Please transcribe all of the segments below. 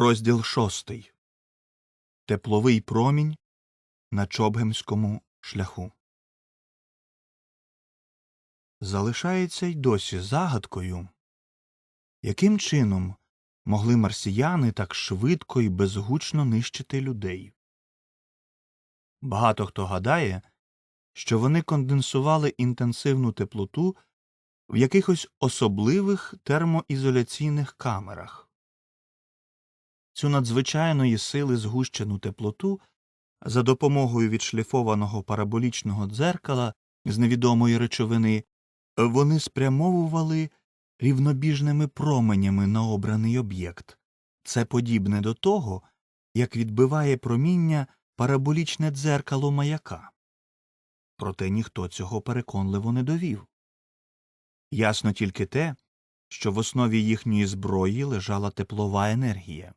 Розділ шостий. Тепловий промінь на Чобгемському шляху. Залишається й досі загадкою, яким чином могли марсіяни так швидко і безгучно нищити людей. Багато хто гадає, що вони конденсували інтенсивну теплоту в якихось особливих термоізоляційних камерах. Цю надзвичайної сили згущену теплоту за допомогою відшліфованого параболічного дзеркала з невідомої речовини вони спрямовували рівнобіжними променями на обраний об'єкт. Це подібне до того, як відбиває проміння параболічне дзеркало маяка. Проте ніхто цього переконливо не довів. Ясно тільки те, що в основі їхньої зброї лежала теплова енергія.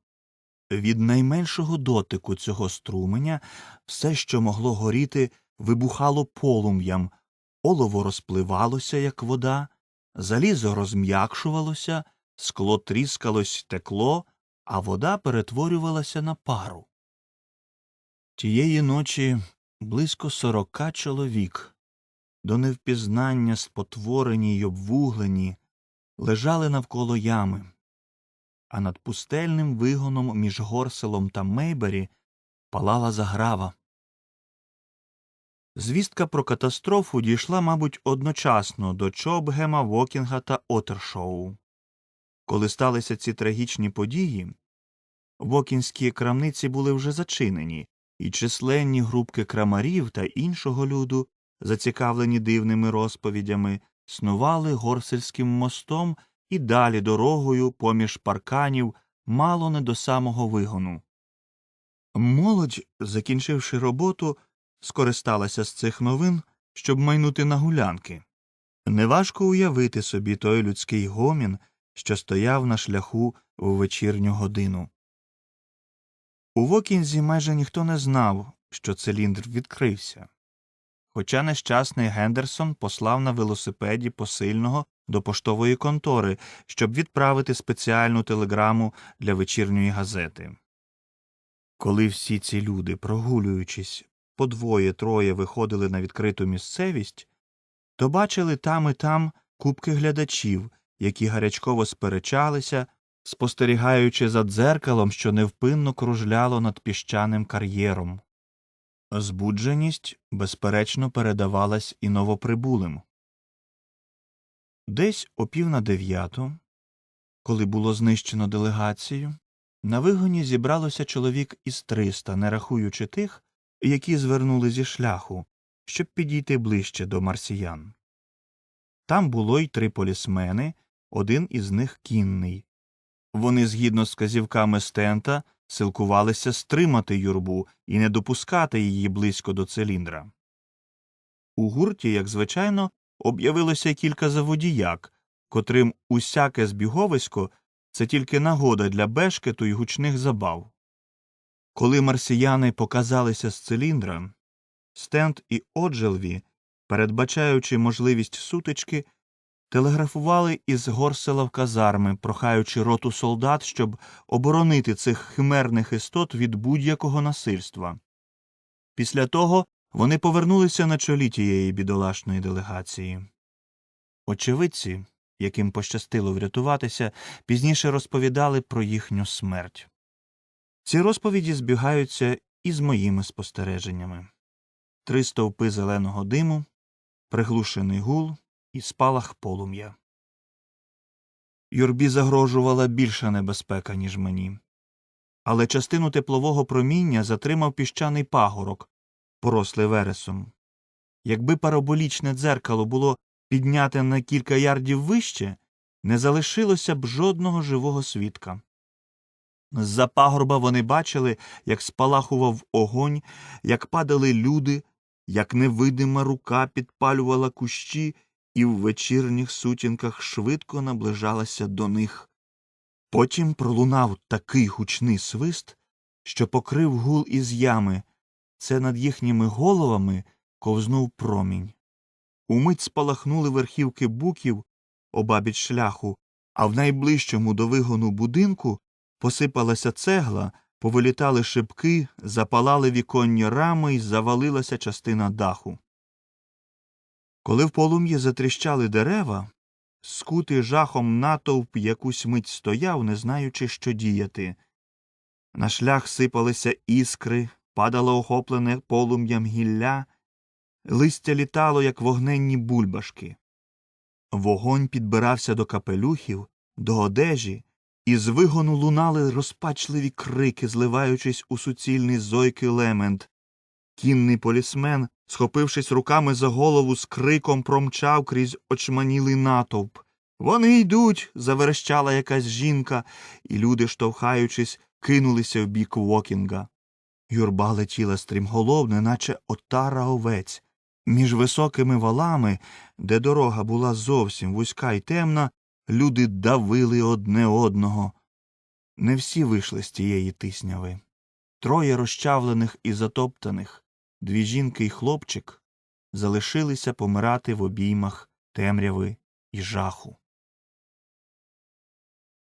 Від найменшого дотику цього струменя все, що могло горіти, вибухало полум'ям, олово розпливалося, як вода, залізо розм'якшувалося, скло тріскалось, текло, а вода перетворювалася на пару. Тієї ночі близько сорока чоловік, до невпізнання спотворені й обвуглені, лежали навколо ями а над пустельним вигоном між Горселом та Мейбері палала заграва. Звістка про катастрофу дійшла, мабуть, одночасно до Чобгема, Вокінга та Отершоу. Коли сталися ці трагічні події, вокінські крамниці були вже зачинені, і численні групки крамарів та іншого люду, зацікавлені дивними розповідями, снували горсельським мостом і далі дорогою поміж парканів мало не до самого вигону. Молодь, закінчивши роботу, скористалася з цих новин, щоб майнути на гулянки. Неважко уявити собі той людський гомін, що стояв на шляху у вечірню годину. У Вокінзі майже ніхто не знав, що циліндр відкрився. Хоча нещасний Гендерсон послав на велосипеді посильного до поштової контори, щоб відправити спеціальну телеграму для вечірньої газети. Коли всі ці люди, прогулюючись, по двоє троє виходили на відкриту місцевість, то бачили там і там купки глядачів, які гарячково сперечалися, спостерігаючи за дзеркалом, що невпинно кружляло над піщаним кар'єром. Збудженість, безперечно, передавалась і новоприбулим. Десь о пів на дев'яту, коли було знищено делегацію, на вигоні зібралося чоловік із триста, не рахуючи тих, які звернули зі шляху, щоб підійти ближче до марсіян. Там було й три полісмени, один із них кінний. Вони, згідно з казівками стента, силкувалися стримати юрбу і не допускати її близько до циліндра. У гурті, як звичайно, об'явилося кілька заводіяк, котрим усяке збіговисько це тільки нагода для бешкету й гучних забав. Коли марсіяни показалися з циліндра, Стент і Оджелві, передбачаючи можливість сутички, телеграфували із горсела в казарми, прохаючи роту солдат, щоб оборонити цих химерних істот від будь-якого насильства. Після того вони повернулися на чолі тієї бідолашної делегації. Очевидці, яким пощастило врятуватися, пізніше розповідали про їхню смерть. Ці розповіді збігаються із моїми спостереженнями три стовпи зеленого диму, приглушений гул і спалах полум'я. Юрбі загрожувала більша небезпека, ніж мені. Але частину теплового проміння затримав піщаний пагорок, порослий вересом. Якби параболічне дзеркало було підняте на кілька ярдів вище, не залишилося б жодного живого свідка. З за пагорба вони бачили, як спалахував огонь, як падали люди, як невидима рука підпалювала кущі і в вечірніх сутінках швидко наближалася до них. Потім пролунав такий гучний свист, що покрив гул із ями, це над їхніми головами ковзнув промінь. Умить спалахнули верхівки буків обабіч шляху, а в найближчому до вигону будинку посипалася цегла, повилітали шибки, запалали віконні рами і завалилася частина даху. Коли в полум'ї затріщали дерева, скутий жахом натовп якусь мить стояв, не знаючи, що діяти. На шлях сипалися іскри, падало охоплене полум'ям гілля, листя літало, як вогненні бульбашки. Вогонь підбирався до капелюхів, до одежі, і з вигону лунали розпачливі крики, зливаючись у суцільний зойкий лемент. Кінний полісмен, схопившись руками за голову, з криком промчав крізь очманілий натовп. Вони йдуть. заверещала якась жінка, і люди, штовхаючись, кинулися в бік Вокінга. Юрба летіла стрімголов, неначе отара овець. Між високими валами, де дорога була зовсім вузька й темна, люди давили одне одного. Не всі вийшли з тієї тисняви. Троє розчавлених і затоптаних, дві жінки й хлопчик, залишилися помирати в обіймах темряви і жаху.